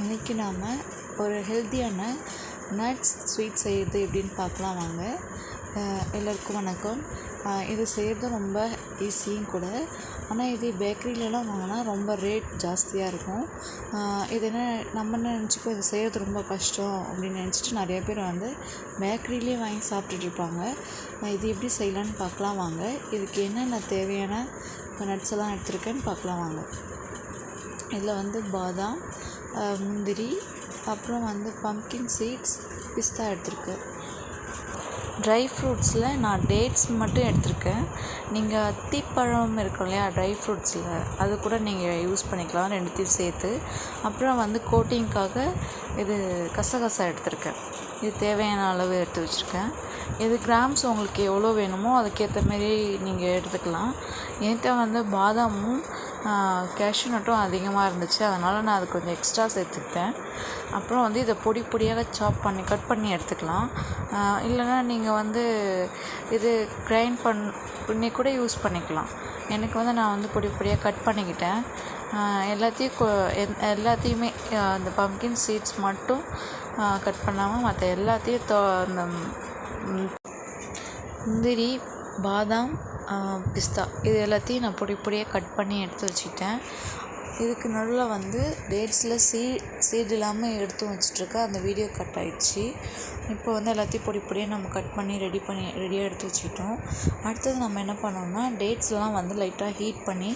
இன்றைக்கி நாம் ஒரு ஹெல்த்தியான நட்ஸ் ஸ்வீட் செய்கிறது எப்படின்னு பார்க்கலாம் வாங்க. எல்லோருக்கும் வணக்கம். இது செய்கிறது ரொம்ப ஈஸியும் கூட. ஆனால் இது பேக்கரியிலலாம் வாங்கினா ரொம்ப ரேட் ஜாஸ்தியாக இருக்கும். இது என்ன நம்ம என்ன நினச்சிக்கோ இது செய்கிறது ரொம்ப கஷ்டம் அப்படின்னு நினச்சிட்டு நிறைய பேர் வந்து பேக்கரியிலே வாங்கி சாப்பிட்டுட்ருப்பாங்க இது எப்படி செய்யலான்னு பார்க்கலாம் வாங்க. இதுக்கு என்னென்ன தேவையான நட்ஸ் எல்லாம் எடுத்துருக்கேன்னு பார்க்கலாம் வாங்க. இதில் வந்து பாதாம் முந்திரி அப்புறம் வந்து பம்கின் சீட்ஸ் பிஸ்தா எடுத்திருக்கேன். ட்ரை ஃப்ரூட்ஸில் நான் டேட்ஸ் மட்டும் எடுத்திருக்கேன். நீங்கள் அத்திப்பழம் இருக்கும் இல்லையா ட்ரை ஃப்ரூட்ஸில் அது கூட நீங்கள் யூஸ் பண்ணிக்கலாம் ரெண்டுத்தையும் சேர்த்து. அப்புறம் வந்து கோட்டிங்க்காக இது கசகசா எடுத்திருக்கேன். இது தேவையான அளவு எடுத்து வச்சுருக்கேன். இது கிராம்ஸ் உங்களுக்கு எவ்வளோ வேணுமோ அதுக்கேற்ற மாரி நீங்கள் எடுத்துக்கலாம். என்கிட்ட வந்து பாதாமும் கேஷ்யூ நட்டும் அதிகமாக இருந்துச்சு. அதனால் நான் அது கொஞ்சம் எக்ஸ்ட்ரா சேர்த்துக்கிட்டேன். அப்புறம் வந்து இதை பொடி பொடியாக சாப் பண்ணி கட் பண்ணி எடுத்துக்கலாம். இல்லைன்னா நீங்கள் வந்து இது கிரைண்ட் பண் பண்ணி கூட யூஸ் பண்ணிக்கலாம். எனக்கு வந்து நான் வந்து பொடி பொடியாக கட் பண்ணிக்கிட்டேன். எல்லாத்தையும் கொ எல்லாத்தையுமே அந்த பம்கின் சீட்ஸ் மட்டும் கட் பண்ணாமல் மற்ற எல்லாத்தையும் தோ அந்த முந்திரி பாதாம் பிஸ்தா இது எல்லாத்தையும் நான் பொடி பொடியாக கட் பண்ணி எடுத்து வச்சுக்கிட்டேன். இதுக்கு நடுவில் வந்து டேட்ஸில் சீ சீட் இல்லாமல் எடுத்து வச்சிட்ருக்கேன் அந்த வீடியோ கட் ஆகிடுச்சி இப்போ வந்து எல்லாத்தையும் பொடி பொடியாக நம்ம கட் பண்ணி ரெடி பண்ணி ரெடியாக எடுத்து வச்சுக்கிட்டோம். அடுத்தது நம்ம என்ன பண்ணோம்னா டேட்ஸ்லாம் வந்து லைட்டாக ஹீட் பண்ணி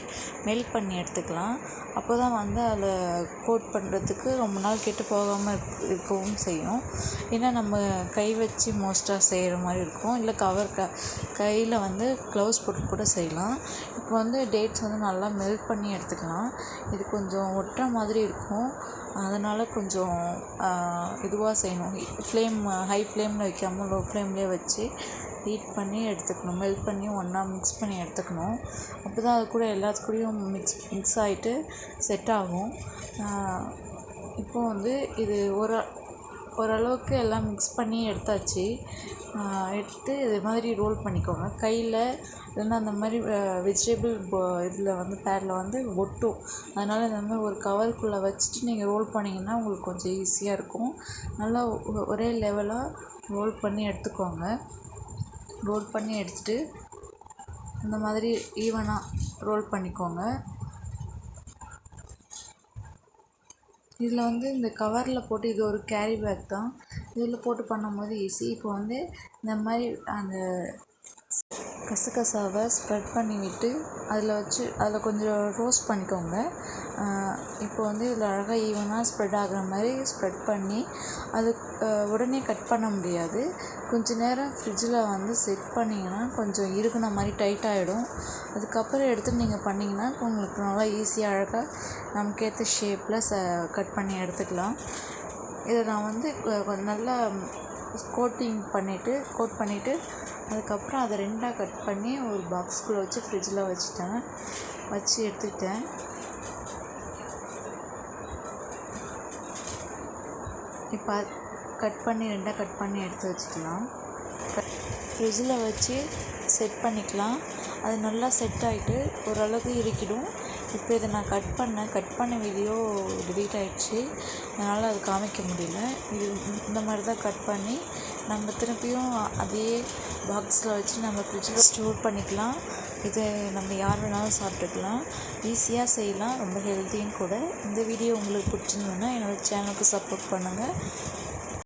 மெல்ட் பண்ணி எடுத்துக்கலாம். அப்போ தான் வந்து அதில் கோட் பண்ணுறதுக்கு ரொம்ப நாள் கெட்டு போகாமல் இருக்கவும் செய்யும். ஏன்னா நம்ம கை வச்சு மோஸ்ட்டாக செய்கிற மாதிரி இருக்கும். இல்லை கவர் க கையில் வந்து க்ளவுஸ் போட்டு கூட செய்யலாம். இப்போ வந்து டேட்ஸ் வந்து நல்லா மெல்ட் பண்ணி எடுத்துக்கலாம். இது கொஞ்சம் ஒட்டுற மாதிரி இருக்கும். அதனால் கொஞ்சம் இதுவாக செய்யணும். ஃப்ளேம் ஹை ஃப்ளேமில் வைக்காமல் லோ ஃப்ளேம்லேயே வச்சு ஹீட் பண்ணி எடுத்துக்கணும். மெல்ட் பண்ணி ஒன்றா மிக்ஸ் பண்ணி எடுத்துக்கணும். அப்போ தான் அது கூட எல்லாத்துக்கூடயும் மிக்ஸ் மிக்ஸ் ஆகிட்டு செட் ஆகும். இப்போ வந்து இது ஒரு ஓரளவுக்கு எல்லாம் மிக்ஸ் பண்ணி எடுத்தாச்சு. எடுத்து இது மாதிரி ரோல் பண்ணிக்கோங்க. கையில் இல்லைன்னா அந்த மாதிரி வெஜிடபிள் இதில் வந்து பேரில் வந்து ஒட்டும். அதனால் இந்த மாதிரி ஒரு கவருக்குள்ளே வச்சுட்டு நீங்கள் ரோல் பண்ணிங்கன்னா உங்களுக்கு கொஞ்சம் ஈஸியாக இருக்கும். நல்லா ஒரே லெவலாக ரோல் பண்ணி எடுத்துக்கோங்க. ரோல் பண்ணி எடுத்துகிட்டு இந்த மாதிரி ஈவனாக ரோல் பண்ணிக்கோங்க. இதில் வந்து இந்த கவரில் போட்டு இது ஒரு கேரி பேக் தான். இதில் போட்டு பண்ணும்போது ஈஸி இப்போ வந்து இந்த மாதிரி அந்த கசகசாவை ஸ்ப்ரெட் பண்ணிவிட்டு அதில் வச்சு அதில் கொஞ்சம் ரோஸ்ட் பண்ணிக்கோங்க. இப்போ வந்து இதில் அழகாக ஈவனாக ஸ்ப்ரெட் ஆகிற மாதிரி ஸ்ப்ரெட் பண்ணி அது உடனே கட் பண்ண முடியாது. கொஞ்ச நேரம் ஃப்ரிட்ஜில் வந்து செட் பண்ணிங்கன்னா கொஞ்சம் இறுகின மாதிரி டைட் ஆகிடும் அதுக்கப்புறம் எடுத்து நீங்கள் பண்ணிங்கன்னா உங்களுக்கு நல்லா ஈஸியாக அழகாக நமக்கேற்ற ஷேப்பில் ச கட் பண்ணி எடுத்துக்கலாம். இதை நான் வந்து கொஞ்சம் நல்லா கோட்டிங் பண்ணிவிட்டு கோட் பண்ணிவிட்டு அதுக்கப்புறம் அதை ரெண்டாக கட் பண்ணி ஒரு பாக்ஸ்குள்ளே வச்சு ஃப்ரிட்ஜில் வச்சுட்டேன். வச்சு எடுத்துக்கிட்டேன். இப்போ கட் பண்ணி ரெண்டாக கட் பண்ணி எடுத்து வச்சுக்கலாம். ஃப்ரிட்ஜில் வச்சு செட் பண்ணிக்கலாம். அது நல்லா செட் ஆகிட்டு ஓரளவுக்கு இருக்கிடும் இப்போ இதை நான் கட் பண்ணேன். கட் பண்ண வீடியோ டிலீட் ஆகிடுச்சு அதனால் அது காமிக்க முடியல. இது இந்த மாதிரி தான் கட் பண்ணி நம்ம திருப்பியும் அதே பாக்ஸில் வச்சு நம்ம ஃப்ரிட்ஜில் ஸ்டோர் பண்ணிக்கலாம். இது நம்ம யார் வேணாலும் சாப்பிட்டுக்கலாம். ஈஸியாக செய்யலாம். ரொம்ப ஹெல்த்தியும் கூட. இந்த வீடியோ உங்களுக்கு பிடிச்சிருந்ததுன்னா என்னோடய சேனலுக்கு சப்போர்ட் பண்ணுங்கள்